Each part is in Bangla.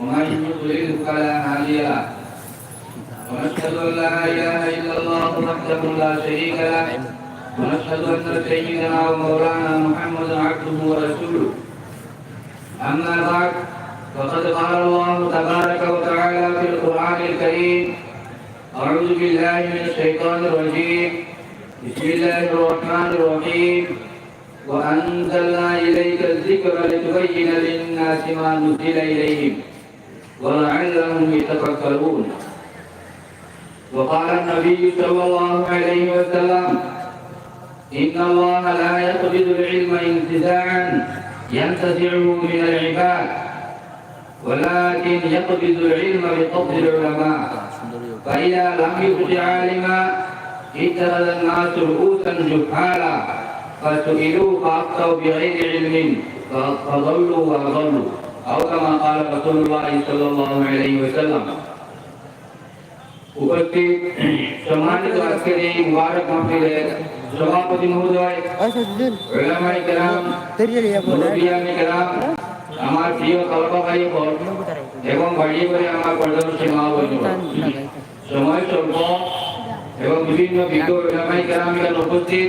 ومن يضلل فلا هادي له ونشهد ان لا اله الا الله وحده لا شريك له ونشهد ان سيدنا ومولانا محمدا عبده ورسوله اما بعد فقد قال الله تبارك وتعالى في القران الكريم اعوذ بالله من الشيطان الرجيم بسم الله الرحمن الرحيم وأنزلنا إليك الذكر لتبين للناس ما نزل إليهم ولعلهم يتفكرون. وقال النبي صلى الله عليه وسلم إن الله لا يقبض العلم انتزاعا ينتزعه من العباد ولكن يقبض العلم بقبض العلماء. فإذا لم يبق عالما اتخذ الناس رؤوسا جهالا. فسئلوا فأفتوا بغير علم فضلوا وأضلوا أو كما قال رسول الله صلى الله عليه وسلم উপস্থিত সম্মানিত আজকের এই মুবারক মাহফিলের সভাপতি মহোদয় ওলামাই কেরাম মুরব্বিয়ানে কেরাম আমার প্রিয় তলবা ভাই বোন এবং বাড়িয়ে করে আমার পর্যবেক্ষী মা বোন সময় স্বল্প এবং বিভিন্ন বিজ্ঞ ওলামাই কেরাম এখানে উপস্থিত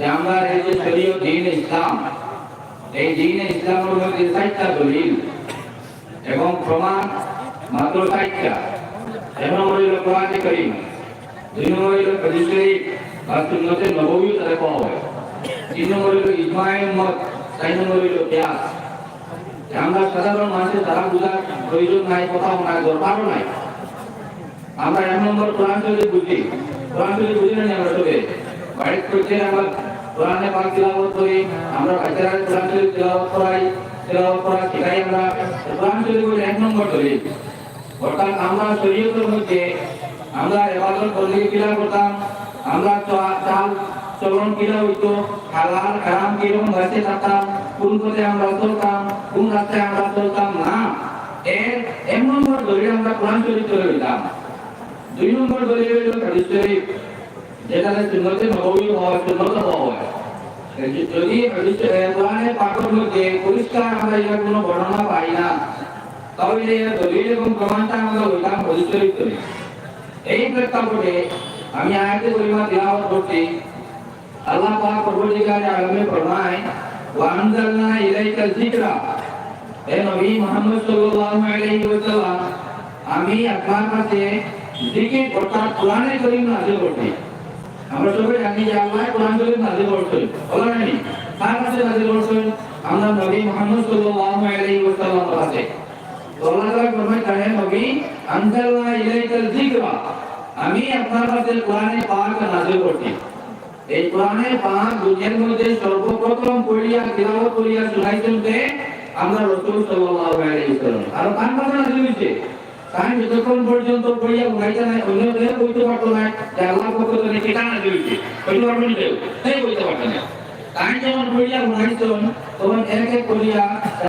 যে আমরা এই যে শরীয় দ্বীন ইসলাম, এই দ্বীন ইসলামের মধ্যে চারটা দলিল এবং প্রমাণ মাত্র এক নম্বর হইল কোরআনে করিম দুই নম্বর আর সুন্নতে নববী তাদের পাওয়া হয় তিন নম্বর চার নম্বর আমরা সাধারণ তারা প্রয়োজন নাই নাই আমরা এক নম্বর কোরআন শরীফ বুঝি। কোরআন শরীফ বুঝি না আমরা করতে আমরা কোরআনে পাক তিলাওয়াত করি, আমরা বাচ্চারা কোরআন শরীফ তিলাওয়াত করাই, তেলাওয়াত করা শেখাই আমরা। কোরআন শরীফ হলো এক নম্বর দলিল। অর্থাৎ আমরা শরীয়তের মধ্যে আমরা এবাদত বন্দী কিলা করতাম, আমরা চাল, চলন কিলা হইতো, হালাল, হারাম কীরকম ভাবে থাকতাম, কোন পথে আমরা চলতাম, কোন রাস্তায় আমরা চলতাম না। এর এক নম্বর দলিল আমরা কোরআন শরীফ চলে দুই নম্বর দলিল হইল হাদিস শরীফ। যেখানে সুন্নতে নববী হওয়া সুন্নত হওয়া হয়। যদি কোরআনে পাকের মধ্যে পরিষ্কার আমরা এর কোনো বর্ণনা পাই না। তাহলে দলিল এবং প্রমাণটা আমরা ওইটা পরিচয় করি এই প্রেক্ষাপটে আমি আয়াতে করিমা তিলাওয়াত করছি। আল্লাহ পাক পরবর্তীকালে আলমে ফরমায় ওয়ানজালনা ইলাইকা যিকরা। হে নবী মুহাম্মদ সাল্লাল্লাহু আলাইহি ওয়াসাল্লাম, আমি আপনার কাছে জিকির অর্থাৎ কোরআনে করিম নাযিল করছি। আমরা সবাই জানি যে আল্লাহ কোরআন শরীফ নাযিল করছেন। বলা নাই কার কাছে নাযিল করছেন? আমরা নবী মুহাম্মদ সাল্লাল্লাহু আলাইহি ওয়াসাল্লাম কাছে। আল্লাহ তাআলা ফরমায়, তাহে নবী, আনজালনা ইলাইকাল যিকরা। আমি আপনার কাছে কোরআনে পাক নাযিল করছি। এই কোরআনে পাক দুনিয়ার মধ্যে সর্বপ্রথম পড়িয়া, তিলাওয়াত করিয়া শুনাইছেন আমরা রাসূল সাল্লাল্লাহু আলাইহি ওয়াসাল্লাম। আর কার কাছে নাযিল হইছে? তাই যতক্ষণ পর্যন্ত পড়িয়া উঠাইতে নাই, অন্য কেউ বইতে পারতো না যে আল্লাহ পক্ষ থেকে ঠিকানা দিয়েছে বইতে পারবেন কেউ। তাই বইতে পারতো না। তাই যখন পড়িয়া উঠাইছেন, তখন এক এক করিয়া